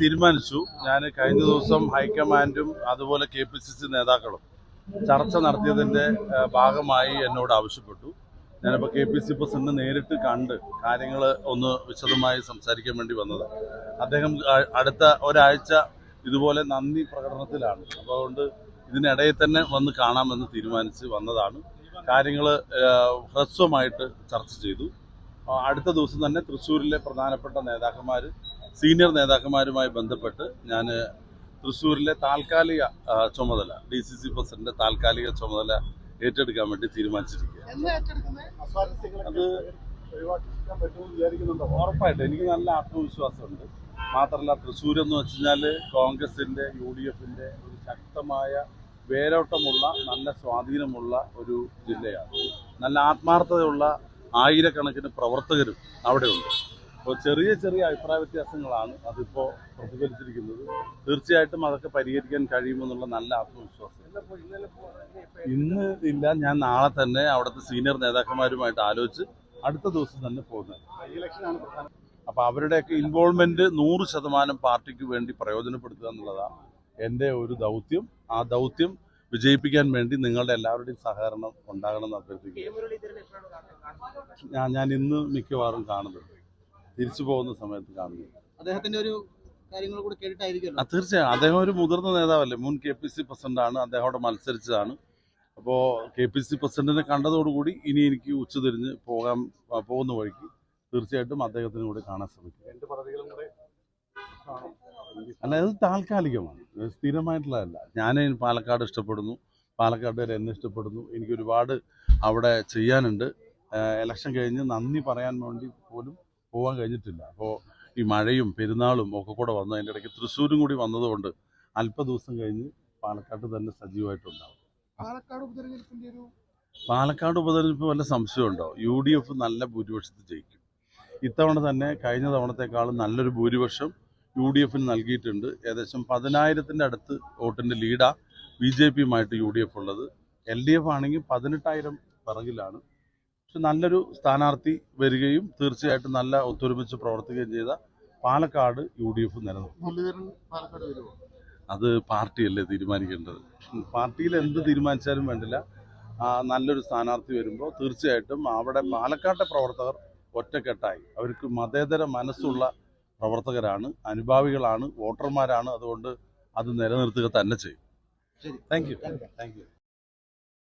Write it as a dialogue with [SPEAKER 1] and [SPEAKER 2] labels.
[SPEAKER 1] തീരുമാനിച്ചു. ഞാൻ കഴിഞ്ഞ ദിവസം ഹൈക്കമാൻഡും അതുപോലെ കെ പി സി സി നേതാക്കളും ചർച്ച നടത്തിയതിന്റെ ഭാഗമായി എന്നോട് ആവശ്യപ്പെട്ടു. ഞാനിപ്പോൾ കെ പി സി പ്രസിഡന്റ് നേരിട്ട് കണ്ട് കാര്യങ്ങൾ ഒന്ന് വിശദമായി സംസാരിക്കാൻ വേണ്ടി വന്നത്. അദ്ദേഹം അടുത്ത ഒരാഴ്ച ഇതുപോലെ നന്ദി പ്രകടനത്തിലാണ്. അപ്പോൾ അതുകൊണ്ട് ഇതിനിടയിൽ തന്നെ വന്ന് കാണാമെന്ന് തീരുമാനിച്ച് വന്നതാണ്. കാര്യങ്ങൾ ഹ്രസ്വമായിട്ട് ചർച്ച ചെയ്തു. അടുത്ത ദിവസം തന്നെ തൃശ്ശൂരിലെ പ്രധാനപ്പെട്ട നേതാക്കന്മാർ സീനിയർ നേതാക്കന്മാരുമായി ബന്ധപ്പെട്ട് ഞാൻ തൃശ്ശൂരിലെ താൽക്കാലിക ചുമതല ഡി സി സി പ്രസിഡന്റ് താൽക്കാലിക ചുമതല ഏറ്റെടുക്കാൻ വേണ്ടി തീരുമാനിച്ചിരിക്കുകയാണ്. അത് ഉറപ്പായിട്ട് എനിക്ക് നല്ല ആത്മവിശ്വാസമുണ്ട്. മാത്രമല്ല തൃശ്ശൂർ എന്ന് വെച്ച് കഴിഞ്ഞാൽ കോൺഗ്രസിന്റെ യു ഡി എഫിന്റെ ഒരു ശക്തമായ വേരോട്ടമുള്ള നല്ല സ്വാധീനമുള്ള ഒരു ജില്ലയാണ്. നല്ല ആത്മാർത്ഥതയുള്ള ആയിരക്കണക്കിന് പ്രവർത്തകരും അവിടെയുണ്ട്. അപ്പോൾ ചെറിയ ചെറിയ അഭിപ്രായ വ്യത്യാസങ്ങളാണ് അതിപ്പോൾ പ്രതിഫലിച്ചിരിക്കുന്നത്. തീർച്ചയായിട്ടും അതൊക്കെ പരിഹരിക്കാൻ കഴിയുമെന്നുള്ള നല്ല ആത്മവിശ്വാസം. ഇന്ന് ഇല്ല ഞാൻ നാളെ തന്നെ അവിടുത്തെ സീനിയർ നേതാക്കന്മാരുമായിട്ട് ആലോചിച്ച് അടുത്ത ദിവസം തന്നെ പോകുന്നത്
[SPEAKER 2] ഇലക്ഷനാണ് പ്രധാനം
[SPEAKER 1] അപ്പൊ അവരുടെയൊക്കെ ഇൻവോൾവ്മെന്റ് നൂറ് ശതമാനം പാർട്ടിക്ക് വേണ്ടി പ്രയോജനപ്പെടുത്തുക എന്നുള്ളതാണ് എന്റെ ഒരു ദൗത്യം. ആ ദൗത്യം വിജയിപ്പിക്കാൻ വേണ്ടി നിങ്ങളുടെ എല്ലാവരുടെയും സഹകരണം ഉണ്ടാകണമെന്ന് അഭ്യർത്ഥിക്കുന്നു. ഞാൻ ഇന്ന് മിക്കവാറും കാണുന്നുണ്ട് തിരിച്ചു പോകുന്ന സമയത്ത് കാണുന്നത്.
[SPEAKER 2] അദ്ദേഹത്തിന്റെ ഒരു കാര്യങ്ങൾ കൂടി
[SPEAKER 1] ആ
[SPEAKER 2] കേട്ടിട്ടായിരിക്കുമല്ലോ
[SPEAKER 1] തീർച്ചയായും. അദ്ദേഹം ഒരു മുതിർന്ന നേതാവല്ലേ? മുൻ കെ പി സി പ്രസിഡന്റാണ്. അദ്ദേഹം അവിടെ മത്സരിച്ചതാണ്. അപ്പോൾ കെ പി സി പ്രസിഡന്റിനെ കണ്ടതോടുകൂടി ഇനി എനിക്ക് ഉച്ചതിരിഞ്ഞ് പോകാൻ പോകുന്ന വഴിക്ക് തീർച്ചയായിട്ടും അദ്ദേഹത്തിന് കൂടെ കാണാൻ ശ്രമിക്കും. അല്ല അത് താൽക്കാലികമാണ്. സ്ഥിരമായിട്ടുള്ളതല്ല. ഞാൻ പാലക്കാട് ഇഷ്ടപ്പെടുന്നു. പാലക്കാട്ടുകാർ എന്നെ ഇഷ്ടപ്പെടുന്നു. എനിക്ക് ഒരുപാട് അവിടെ ചെയ്യാനുണ്ട്. ഇലക്ഷൻ കഴിഞ്ഞ് നന്ദി പറയാൻ വേണ്ടി പോലും പോകാൻ കഴിഞ്ഞിട്ടില്ല. അപ്പോൾ ഈ മഴയും പെരുന്നാളും ഒക്കെ കൂടെ വന്ന് അതിന്റെ ഇടയ്ക്ക് തൃശ്ശൂരും കൂടി വന്നതുകൊണ്ട് അല്പ ദിവസം കഴിഞ്ഞ് പാലക്കാട്ട് തന്നെ സജീവമായിട്ടുണ്ടാവും.
[SPEAKER 2] പാലക്കാട് ഉപതെരഞ്ഞെടുപ്പിന്റെ ഒരു
[SPEAKER 1] പാലക്കാട് ഉപതെരഞ്ഞെടുപ്പ് വല്ല സംശയമുണ്ടോ യു ഡി എഫ് നല്ല ഭൂരിപക്ഷത്തിൽ ജയിക്കും. ഇത്തവണ തന്നെ കഴിഞ്ഞ തവണത്തെക്കാളും നല്ലൊരു ഭൂരിപക്ഷം യു ഡി എഫിന് നൽകിയിട്ടുണ്ട്. ഏകദേശം പതിനായിരത്തിന്റെ അടുത്ത് വോട്ടിന്റെ ലീഡാ ബി ജെ പിയുമായിട്ട് യു ഡി എഫ് ഉള്ളത്. എൽ ഡി എഫ് ആണെങ്കിൽ പതിനെട്ടായിരം പിറകിലാണ്. പക്ഷെ നല്ലൊരു സ്ഥാനാർത്ഥി വരികയും തീർച്ചയായിട്ടും നല്ല ഒത്തൊരുമിച്ച് പ്രവർത്തിക്കുകയും ചെയ്ത പാലക്കാട് യു ഡി എഫ് അത് പാർട്ടിയല്ലേ തീരുമാനിക്കേണ്ടത്? പാർട്ടിയിൽ എന്ത് തീരുമാനിച്ചാലും വേണ്ടില്ല. നല്ലൊരു സ്ഥാനാർത്ഥി വരുമ്പോൾ തീർച്ചയായിട്ടും അവിടെ പാലക്കാട്ടെ പ്രവർത്തകർ ഒറ്റക്കെട്ടായി. അവർക്ക് മതേതര മനസ്സുള്ള പ്രവർത്തകരാണ് അനുഭാവികളാണ് വോട്ടർമാരാണ്. അതുകൊണ്ട് അത് നിലനിർത്തുക തന്നെ ചെയ്യും.
[SPEAKER 2] ശരി.
[SPEAKER 1] Thank you thank you